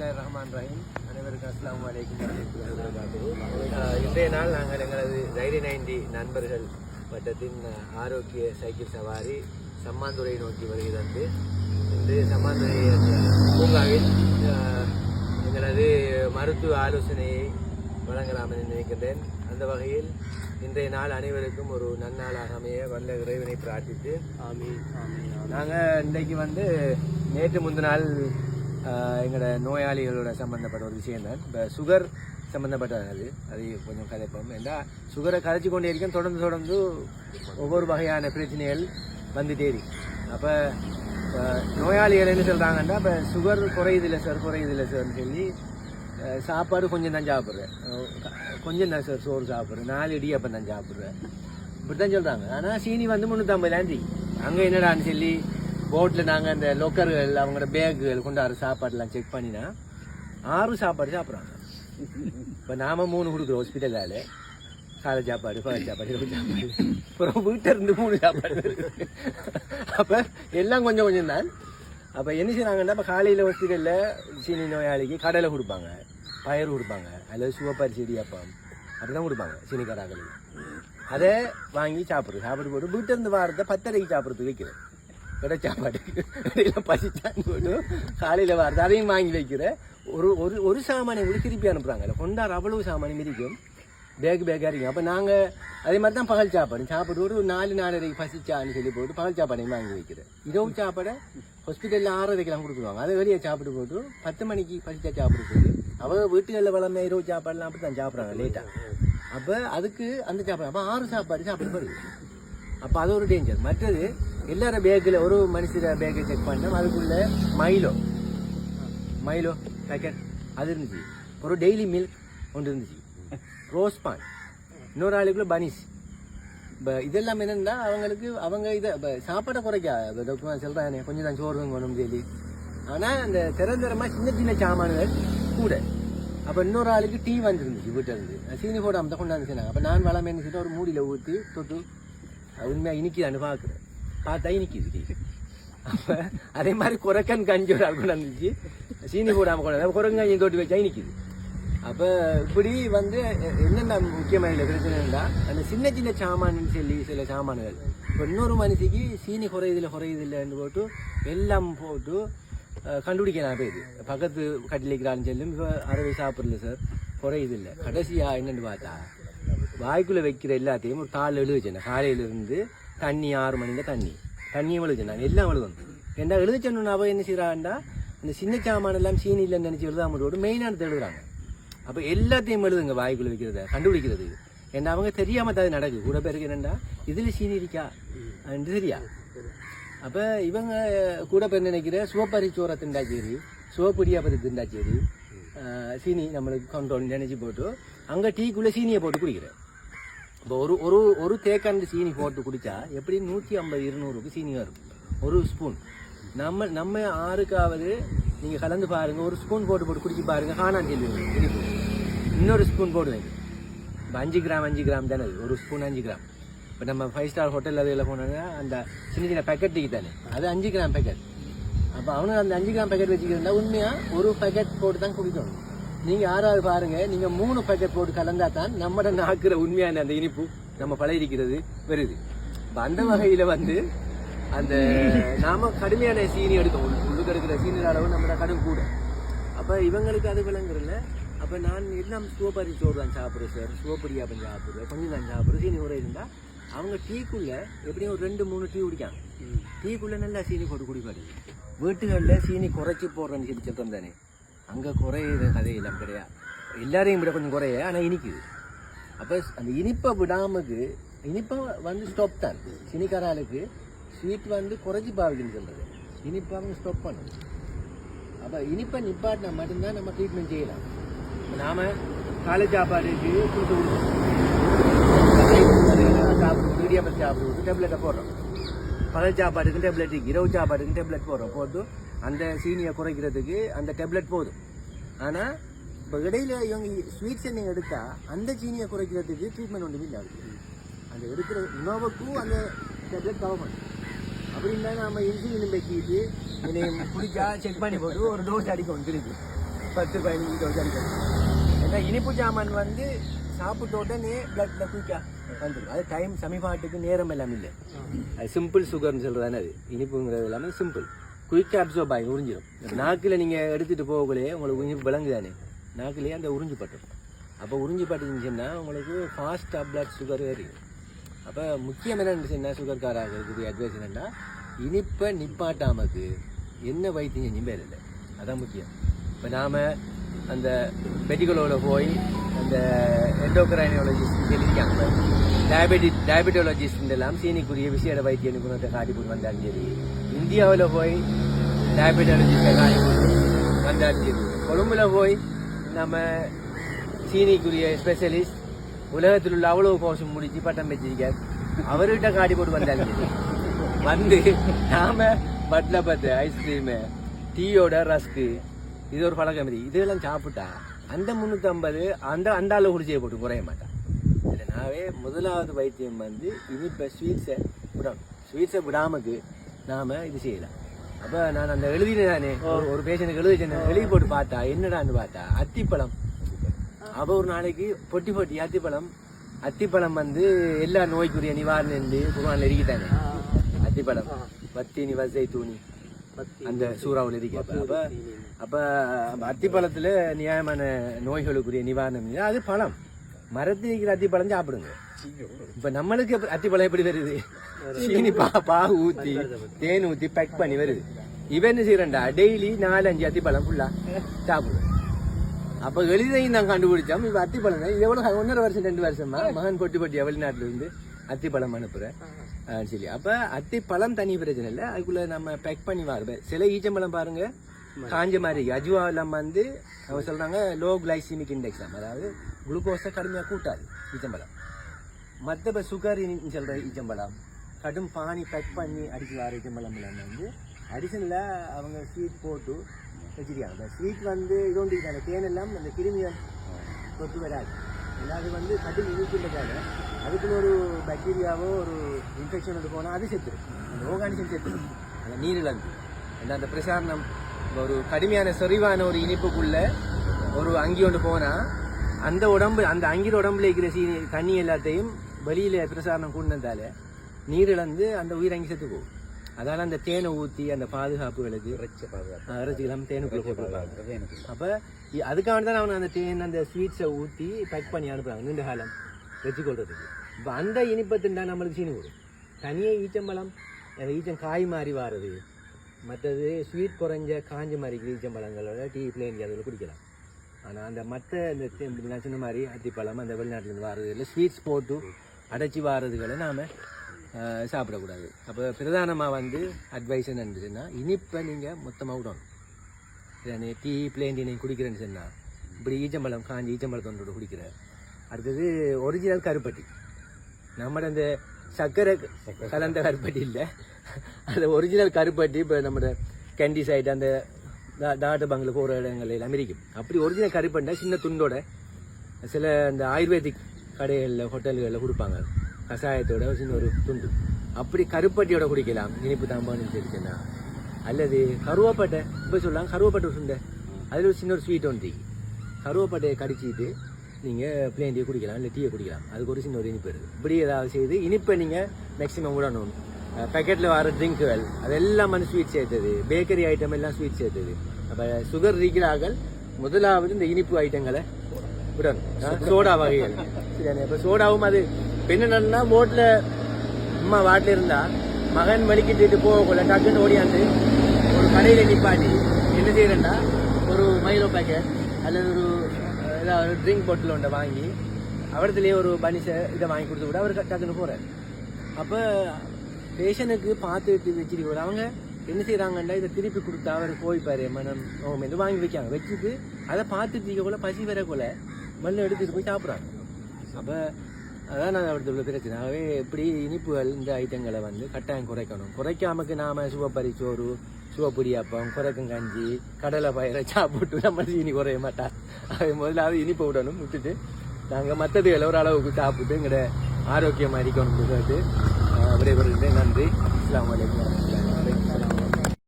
பிஸ்மில்லாஹ் ரஹ்மான் ரஹீம் அனைவருக்கும் வபரகாத்துஹு. அஹ், இன்றைய நாள் நாங்கள் எங்களது ரைடி நைன்டி நண்பர்கள் வட்டத்தின் ஆரோக்கிய சைக்கிள் சவாரி சம்மாந்துறை நோக்கி வருகிறது இன்று சம்மாந்துறை பூங்காவில் எங்களது மருத்துவ ஆலோசனையை வழங்கலாம் என்று நினைக்கின்றேன் அந்த வகையில் இன்றைய நாள் அனைவருக்கும் ஒரு நன்னாளாக அமைய வல்ல இறைவனை பிரார்த்தித்து ஆமீன். நாங்கள் இன்றைக்கு வந்து நேற்று முந்தின நாள் ஆஹ், எங்களோட நோயாளிகளோட சம்மந்தப்பட்ட ஒரு விஷயம் தான். இப்போ சுகர் சம்மந்தப்பட்டது அது. அது கொஞ்சம் கதைப்போம். ஏன்னா சுகரை கதைச்சு கொண்டே இருக்கும் தொடர்ந்து தொடர்ந்து ஒவ்வொரு வகையான பிரச்சனைகள் வந்துட்டே இருக்கு. அப்போ நோயாளிகள் என்ன சொல்கிறாங்கன்னா இப்போ சுகர் குறையுதில்லை சார் குறையுதில்லை சார்னு சொல்லி சாப்பாடு கொஞ்சம் தான் சாப்பிட்றேன். கொஞ்சம் தான் சார் சோறு சாப்பிட்றேன். நாலு இடியப்பம் தான் சாப்பிட்றேன். இப்படி தான் சொல்கிறாங்க ஆனால் சீனி வந்து முந்நூற்றம்பதாண்டி அங்கே என்னடான்னு சொல்லி போட்டில் நாங்கள் அந்த லொக்கர்கள் அவங்களோட பேக்குகள் கொண்டாடுற சாப்பாடுலாம் செக் பண்ணினா ஆறு சாப்பாடு சாப்பிட்றாங்க. இப்போ நாம் மூணு கொடுக்குறோம் ஹாஸ்பிட்டலால் காலை சாப்பாடு பகல் சாப்பாடு இரவு சாப்பாடு. அப்புறம் வீட்டில் இருந்து மூணு சாப்பாடு. அப்போ எல்லாம் கொஞ்சம் கொஞ்சம் தான். அப்போ என்ன செய்கிறாங்கன்னா இப்போ காலையில் ஹாஸ்பிட்டலில் சீனி நோயாளிக்கு கடலை கொடுப்பாங்க. பயிர் கொடுப்பாங்க. அல்லது சிவப்பரிசி இடியாப்பம் அப்படி தான் கொடுப்பாங்க சீனிக்காராக்களுக்கு அதை வாங்கி சாப்பிட்றது. சாப்பிட்டு போட்டு வீட்டிலேருந்து வாரத்தை பத்தரைக்கு சாப்பிட்றதுக்கு வைக்கிறேன் கடை சாப்பாடு இடையில பசிச்சான்னு போட்டு காலையில் வரது அதையும் வாங்கி வைக்கிறேன் ஒரு ஒரு ஒரு சாமானை கூட திருப்பி அனுப்புகிறாங்க கொண்டார் அவ்வளவு சாமானியம் இருக்கும் பேக் பேக்காக இருக்கும் அப்போ நாங்கள் அதே மாதிரி தான் பகல் சாப்பாடு. சாப்பிட்டு ஒரு நாலு நாலரைக்கு பசிச்சான்னு சொல்லி போட்டு பகல் சாப்பாடையும் வாங்கி வைக்கிறேன் இரவு சாப்பாடை ஹாஸ்பிட்டலில் ஆறரைக்கெல்லாம் கொடுத்துருவாங்க. அதை வெளியே சாப்பிட்டு போட்டு பத்து மணிக்கு பசிச்சா சாப்பிட்டு போட்டு அவள் வீட்டுகளில் வளமே இரவு சாப்பாடுலாம் அப்படி தான் சாப்பிட்றாங்க லேட்டாக அப்போ அதுக்கு அந்த சாப்பாடு. அப்போ ஆறு சாப்பாடு சாப்பிட்டு போடுது அப்போ அது ஒரு டேஞ்சர் மற்றது எல்லாரும் பேக்கில் ஒரு மனுஷர பேக்கை செக் பண்ணோம். அதுக்குள்ளே மைலோ மைலோ பேக்கெட் அது இருந்துச்சு. ஒரு டெய்லி மில்க் ஒன்று இருந்துச்சு. ரோஸ் பான் இன்னொரு ஆளுக்குள்ள பனிஸ் இப்போ இதெல்லாம் என்னென்னா அவங்களுக்கு அவங்க இதை இப்போ சாப்பாடை குறைக்கா இப்போ டாக்டர் சொல்கிறாங்க கொஞ்சம் தான் சோறு வேணும் சொல்லி. ஆனால் அந்த திறந்தரமாக சின்ன சின்ன சாமான்கள் கூட. அப்போ இன்னொரு ஆளுக்கு டீ வந்துருந்துச்சு வீட்டில் இருந்து சீனி போடாமல் தான் கொண்டாந்து சொன்னாங்க அப்போ நான் வளமே சொல்லிட்டு ஒரு மூடியில் ஊற்றி தொட்டு உண்மையாக இனிக்குதான்னு பார்க்குறேன். பார்த்தா இனிக்குது டீ அப்போ அதே மாதிரி குரக்கன் கஞ்சி ஒரு ஆள் கொண்டாந்துச்சு சீனி போடாமல் கொண்டாந்து குரங்கஞ்சி தோட்டி வச்சா இனிக்குது அப்போ இப்படி வந்து என்னென்ன முக்கியமான பிரச்சனைன்னா அந்த சின்ன சின்ன சாமான்னு சொல்லி சில சாமான்கள். இப்போ இன்னொரு மனுஷிக்கு சீனி குறையுதில்லை குறையுதில்லைன்னு போட்டு எல்லாம் போட்டு கண்டுபிடிக்கலாம் போயிது பக்கத்து கட்டிலிக்கிறான்னு சொல்லும் இப்போ அறுவை சாப்பிடல சார் குறையுதில்லை. கடைசியா என்னன்னு பார்த்தா வாய்க்குள்ளே வைக்கிற எல்லாத்தையும் ஒரு தாள் எழுத வச்சேன் காலையிலேருந்து தண்ணி ஆறு மணிங்க தண்ணி. தண்ணியும் எழுத எல்லாம் விழுகும் ஏன்னா எழுத சொன்னா அவள் என்ன செய்கிறாண்டா அந்த சின்ன சாமான் எல்லாம் சீனி இல்லைன்னு நினச்சி எழுதாமட்டோடு மெயினானது எழுதுறாங்க. அப்போ எல்லாத்தையும் எழுதுங்க வாய்க்குள்ள வைக்கிறத கண்டுபிடிக்கிறது. ஏன்னா அவங்க தெரியாமல் தான் அது நடக்குது. கூட பேருக்கு என்னண்டா? இதில் சீனி இருக்கா? அது சரியா? அப்போ இவங்க கூட பேர் நினைக்கிற? சிவப்பரி சோறை திண்டா சரி சிவப்பொடியாப்பதி திண்டா சரி சீனி நம்மளுக்கு கண்ட்ரோல் நினச்சி போட்டு அங்கே டீக்குள்ளே சீனியை போட்டு குடிக்கிறேன் இப்போ ஒரு ஒரு ஒரு தேக்காண்டு சீனி போட்டு குடித்தா எப்படி நூற்றி ஐம்பது இருநூறுக்கு சீனி வரும். ஒரு ஸ்பூன் நம்ம நம்ம ஆறுக்காவது நீங்கள் கலந்து பாருங்கள் ஒரு ஸ்பூன் போட்டு போட்டு குடிச்சு பாருங்கள் காணான்னு சொல்லுவீங்க இன்னொரு ஸ்பூன் போடுவேன் இப்போ அஞ்சு கிராம் அஞ்சு கிராம் தானே அது. ஒரு ஸ்பூன் அஞ்சு கிராம். இப்போ நம்ம ஃபைவ் ஸ்டார் ஹோட்டலில் அதில் போனோம்னா அந்த சின்ன சின்ன பேக்கெட்டுக்கு தானே? அது அஞ்சு கிராம் பேக்கெட் அப்போ அவனுக்கு அந்த அஞ்சு கிராம் பேக்கெட் வச்சுக்கிறதா உண்மையாக ஒரு பேக்கெட் போட்டு தான் குடிக்கணும். நீங்கள் யாராவது பாருங்க நீங்கள் மூணு பேக்கெட் போட்டு கலந்தா தான் நம்மட நாக்குற உண்மையான அந்த இனிப்பு நம்ம பழகிருக்கிறது வருது. இப்போ அந்த வகையில் வந்து அந்த நாம கடுமையான சீனி எடுக்கணும் உள்ளுக்கு எடுக்கிற சீனி அளவு நம்மளோட கடும் கூட. அப்போ இவங்களுக்கு அது விளங்குறல அப்போ நான் எல்லாம் சிவப்பரி சோறு தான் சாப்பிட்றேன் சார். சிவப்பரியாப்பம் சாப்பிட்றேன் கொஞ்சம் தான் சாப்பிட்றேன் சீனி உரை இருந்தால் அவங்க டீக்குள்ள எப்படியும் ஒரு ரெண்டு மூணு டீ குடிக்காங்க டீக்குள்ள நல்லா சீனி போட்டு குடிப்பாடு வீட்டுகளில் சீனி குறைச்சி போடுறேன்னு சொல்லி சொல்கிறேன் தானே. அங்கே குறையிற கதையெல்லாம் கிடையாது எல்லாரையும் விட கொஞ்சம் குறைய ஆனால் இனிக்குது. அப்போ அந்த இனிப்பை விடாமக்கு இனிப்பை வந்து ஸ்டாப் தான். சினிக்காராளுக்கு ஸ்வீட் வந்து குறைச்சி பாவிக்கணும்னு சொல்கிறது இனிப்பை அவங்க ஸ்டாப் பண்ணணும். அப்போ இனிப்பை நிப்பாட்டினா மட்டும்தான் நம்ம ட்ரீட்மெண்ட் செய்யலாம். இப்போ நாம காலேஜ் சாப்பாடுக்கு கொடுத்து கொடுக்கணும் சாப்பிடுவோம் இடியாப்பம் சாப்பிடுவோம். டேப்லெட்டை போடுறோம். பகல் சாப்பாடுக்கு டேப்லெட் இரவு சாப்பாடுக்கு டேப்லெட் போடுறோம். போட்டு அந்த சீனியை குறைக்கிறதுக்கு அந்த டேப்லெட் போதும். ஆனால் இப்போ இடையில இவங்க ஸ்வீட்ஸை நீங்கள் எடுத்தால் அந்த சீனியை குறைக்கிறதுக்கு ட்ரீட்மெண்ட் ஒன்றுமே இல்லை அந்த எடுக்கிற உணவுக்கும் அந்த டேப்லெட் கவர் அப்படின்னா அப்படி நம்ம இன்சுலின் வைக்கிட்டு என்னை பிடிச்சா செக் பண்ணி போட்டு ஒரு டோஸ் அடிக்கணும் வந்துருக்கு பத்து பதினஞ்சு டோஸ் அடிக்கணும் ஏன்னா இனிப்பு ஜாமான் வந்து சாப்பிட்ட உடனே பிளட்ல குயிக்காக வந்துடும் அது டைம் சமீபாட்டுக்கு நேரம் எல்லாம் இல்லை. அது சிம்பிள் சுகர்னு சொல்கிறதானே அது? இனிப்புங்கிறது எல்லாமே சிம்பிள் குயிக்காக அப்சர்வ் ஆகி உறிஞ்சிடும் நாக்கில் நீங்கள் எடுத்துகிட்டு போகக்குள்ளே உங்களுக்கு உறிஞ்சி விலங்கு தானே நாக்கிலேயே அந்த உறிஞ்சு பட்டுரும். அப்போ உறிஞ்சு பட்டுச்சுன்னா உங்களுக்கு ஃபாஸ்ட்டாக பிளட் சுகர் ஏறிடும் அப்போ முக்கியம் சுகர் சொன்னால் சுகர்காராக அட்வைஸ் என்னென்னா இனிப்பை நிப்பாட்டாமக்கு என்ன வைத்தியம் செஞ்சும் பேர் இல்லை. அதான் முக்கியம். இப்போ நாம் அந்த பெட்டிகளோவில் போய் அந்த எண்டோக்ரைனியாலஜிஸ்ட் இருக்காங்க டயபெட்டி டயபெட்டாலஜிஸ்ட் எல்லாம் சீனிக்குரிய விஷய வைத்திய நிபுணத்தை காட்டி கொண்டு வந்தாலும் சரி இந்தியாவில் போய் டயபெட்டாலஜிஸ்டை காட்டி போட்டு வந்தாலும் கொழும்புல போய் நம்ம சீனிக்குரிய ஸ்பெஷலிஸ்ட் உலகத்தில் உள்ள அவ்வளவு கோஷம் முடிச்சு பட்டம் வச்சிருக்கார் அவர்கிட்ட காட்டி போட்டு வந்தாச்சு வந்து நாம பட்ல பத்து ஐஸ்கிரீமு டீயோட ரஸ்க்கு இது ஒரு பழக்கம் மாதிரி இதெல்லாம் சாப்பிட்டா அந்த முந்நூற்றம்பது அந்த அந்த அளவு குடிச்சே போட்டு குறைய மாட்டான் இதனாவே முதலாவது வைத்தியம் வந்து இனிப்பை ஸ்வீட்ஸை விடணும் ஸ்வீட்ஸை விடாமக்கு நாம் இது செய்யலாம் அப்போ நான் அந்த எழுதினேன் நானே ஒரு- பேஷண்ட்டுக்கு எழுதி எழுதி போட்டு பார்த்தா என்னடான்னு பார்த்தா அத்திப்பழம். அப்போ ஒரு நாளைக்கு பொட்டி பொட்டி அத்திப்பழம். அத்திப்பழம் வந்து எல்லா நோய்க்குரிய நிவாரணம் என்று குருவானில் இருக்கிட்டானே அத்திப்பழம். பத்தினி வசை தூணி. அந்த சூறாவில் இருக்கு அப்ப. அப்ப அத்திப்பழத்துல நியாயமான நோய்களுக்குரிய நிவாரணம். அது பழம். மரத்தில் இருக்கிற அத்திப்பழம் சாப்பிடுங்க. இப்ப நம்மளுக்கு அத்திப்பழம் எப்படி வருது? சீனி பா பாகு ஊத்தி தேன் ஊத்தி பேக் பண்ணி வருது. இவன் என்ன செய்யறா டெய்லி நாலு அஞ்சு அத்திப்பழம் ஃபுல்லா சாப்பிடும் அப்ப எளிதையும் நான் கண்டுபிடிச்சோம் இப்ப அத்திப்பழம் தான். இது எவ்வளவு ஒன்றரை வருஷம் ரெண்டு வருஷமா மகன் பொட்டி பொட்டி வெளிநாட்டுல இருந்து அத்திப்பழம் அனுப்புறேன் ஆ, சரி. அப்ப அத்திப்பழம் தனி பிரச்சனை இல்லை. அதுக்குள்ள நம்ம பேக் பண்ணி வாங்க சில ஈச்சம்பழம் பாருங்க. காஞ்ச மாதிரி இருக்கு. அஜுவா எல்லாம் வந்து அவங்க சொல்றாங்க லோ கிளைசிமிக் இண்டெக்ஸ் அதாவது குளுக்கோஸை கடுமையாக கூட்டாது ஈச்சம்பழம் மற்ற இப்போ சுகர் சொல்கிற ஈச்சம்பழம் கடும் பானி பேக் பண்ணி அடிச்சு வர வந்து. அடிஷனில் அவங்க ஸ்வீட் போட்டு வச்சிருக்காங்க. அந்த ஸ்வீட் வந்து இது தேன் எல்லாம் அந்த கிருமிகள் தொட்டு வராது. ஏன்னா அது வந்து கடும் இனிக்கின்றதால அதுக்குன்னு ஒரு பாக்டீரியாவோ ஒரு இன்ஃபெக்ஷன் வந்து போனால் அது செத்துடும் அந்த ஓகானிசம் செத்துடும் அந்த நீர் இழந்து அந்த அந்த பிரசாரணம் ஒரு கடுமையான செறிவான ஒரு இனிப்புக்குள்ளே ஒரு அங்கி ஒன்று போனால் அந்த உடம்பு அந்த அங்கிற உடம்புல இருக்கிற சீனி தண்ணி எல்லாத்தையும் வெளியில பிரசாரணம் கூடினதால நீர் இழந்து அந்த உயிர் அங்கி செத்து போகும். அதால அந்த தேனை ஊற்றி அந்த பாதுகாப்புகளுக்கு இறைச்சிக்கெல்லாம் தேனுக்குள்ள போட்டுருப்பாங்க அப்ப அதுக்காக தான் அவன் அந்த தேன் அந்த ஸ்வீட்ஸை ஊற்றி பேக் பண்ணி அனுப்புறாங்க நீண்ட காலம் வச்சுக்கொள்றதுக்கு. இப்போ அந்த இனிப்பத்தின் தான் நம்மளுக்கு சீனி வரும் தனியே ஈச்சம்பழம் அந்த ஈச்சம் காய் மாறி வாரது. மற்றது ஸ்வீட் குறைஞ்ச காஞ்ச மாதிரி இருக்கிற ஈச்சம்பழங்களோட டீ பிளேன் அதில் குடிக்கலாம். ஆனால் அந்த மற்ற இந்த நான் சொன்ன மாதிரி அத்திப்பழம் அந்த வெளிநாட்டிலேருந்து வாரது இல்லை ஸ்வீட்ஸ் போட்டு அடைச்சி வாரதுகளை நாம் சாப்பிடக்கூடாது. அப்போ பிரதானமாக வந்து அட்வைஸ் என்னன்னு இனிப்பை நீங்கள் மொத்தமாக விடணும். இதை டீ பிளேன் டீ நீங்கள் குடிக்கிறேன்னு சொன்னால் இப்படி ஈச்சம்பழம் காஞ்சி ஈச்சம்பழத்தோட குடிக்கிற. அடுத்தது ஒரிஜினல் கருப்பட்டி. நம்மட அந்த சர்க்கரை கலந்த கருப்பட்டி இல்லை. அந்த ஒரிஜினல் கருப்பட்டி இப்போ நம்மட கேண்டி சைடு அந்த டாட்டு பங்கில் போகிற இடங்கள் அமெரிக்கும். இருக்கும் அப்படி ஒரிஜினல் கறிப்பண்டை சின்ன துண்டோட சில இந்த ஆயுர்வேதிக் கடைகளில் ஹோட்டல்களில் கொடுப்பாங்க. கஷாயத்தோட ஒரு சின்ன ஒரு துண்டு. அப்படி கருப்பட்டியோட குடிக்கலாம். இனிப்பு தாம்பான்னு தெரிஞ்சுன்னா அல்லது கருவாப்பட்டை இப்போ சொல்லலாம் கருவாப்பட்டை சுண்டை. அதில் ஒரு சின்ன ஒரு ஸ்வீட் ஒன்று இருக்கு. கருவாப்பட்டையை கடிச்சிட்டு நீங்கள் பிளேன் டீ குடிக்கலாம் இல்லை டீயை குடிக்கலாம். அதுக்கு ஒரு சின்ன ஒரு இனிப்பு இருக்குது இப்படி ஏதாவது செய்து இனிப்பை நீங்கள் மேக்ஸிமம் விடணும் பேக்கெட்டில் வர ட்ரிங்க்குகள் அதெல்லாம் வந்து ஸ்வீட் சேர்த்தது பேக்கரி ஐட்டம் எல்லாம் ஸ்வீட் சேர்த்தது அப்போ சுகர் இருக்கிறார்கள் முதலாவது இந்த இனிப்பு ஐட்டங்களை விடணும் சோடா வகைகள் சரியான இப்போ சோடாவும் அது இப்ப என்னன்னா மோட்டில் அம்மா வாட்டில் இருந்தா மகன் வலிக்கிட்டு போகக்குள்ள டக்குன்னு ஓடியாந்து ஒரு கடையில் நிப்பாட்டி என்ன செய்யறேன்டா ஒரு மைலோ பேக்கெட் அல்லது ஒரு இதாக ஏதாவது ஒரு ட்ரிங்க் பாட்டில் ஒன்றை வாங்கி அவடத்துலேயே ஒரு பனிஷை இதை வாங்கி கொடுத்து விட அவர் டக்குன்னு போகிறார் அப்போ பேஷனுக்கு பார்த்துட்டு வச்சிருக்கோம். அவங்க என்ன செய்கிறாங்கன்னா இதை திருப்பி கொடுத்தா அவர் போய்ப்பாரு மனம் அவங்க என்று வாங்கி வைக்காங்க வச்சுட்டு அதை பார்த்துட்டு இருக்கக்குள்ள பசி வரக்குள்ள மண்ணை எடுத்துட்டு போய் சாப்பிட்றாங்க. அப்போ அதான் நான் அவர்கிட்ட உள்ள பிரச்சனை. ஆகவே எப்படி இனிப்புகள் இந்த ஐட்டங்களை வந்து கட்டாயம் குறைக்கணும். குறைக்காமக்கு நாம் சுவப்பரி சோறு சுவப்புரி அப்பம் குறைக்கும் கஞ்சி கடலை பயிரை சாப்பிட்டு நம்ம சீனி குறைய மாட்டா. அது முதலாவது இனிப்பு விடணும் விட்டுட்டு நாங்கள் மற்றது எல்லோரும் அளவுக்கு சாப்பிட்டு எங்களோட ஆரோக்கியமாக இருக்கணும் சொல்லிட்டு விடைபெறுகிறேன் நன்றி. அஸ்லாம் வலைக்கம்